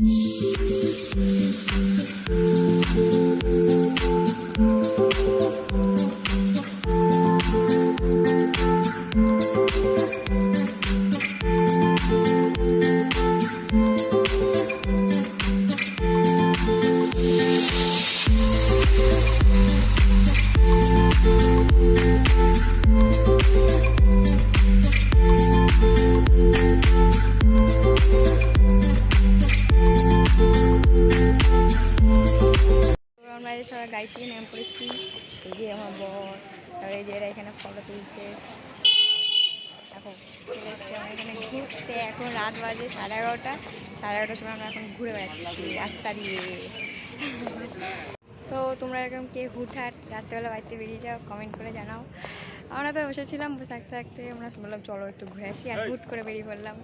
Thank you. গাড়ি থেকে নেমে পড়েছি এই যে আমার বর তারপরে এই যে এরা এখানে ফটো তুলছে। এখন চলে এসেছি আমরা এখানে ঘুরতে। এখন রাত বাজে সাড়ে এগারোটা। সাড়ে এগারোটার সময় আমরা এখন ঘুরে বেড়াচ্ছি রাস্তা দিয়ে। তো তোমরা এরকম কে হুটহাট রাত্রেবেলা বাড়িতে বেরিয়ে যাও কমেন্ট করে জানাও। আমরা তো বসেছিলাম বসে থাকতে থাকতে আমরা বললাম চলো একটু ঘুরে আসি। আর হুট করে বেরিয়ে পড়লাম।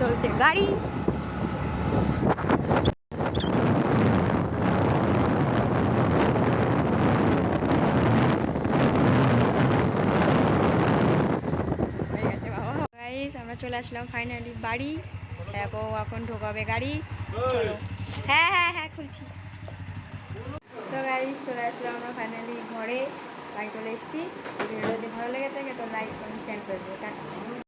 চলছে, গাড়ি। হয়ে আমরা চলে আসলাম ফাইনালি বাড়ি। দেখো এখন ঢোকাবে গাড়ি। চলো। হ্যাঁ হ্যাঁ হ্যাঁ খুলছি। তো গাইজ চলে আসলাম আমরা ফাইনালি ঘরে। বাড়ি চলে এসেছি। ভিডিও যদি ভালো লেগে থাকে, তো লাইক কমেন্ট শেয়ার করব টাটা।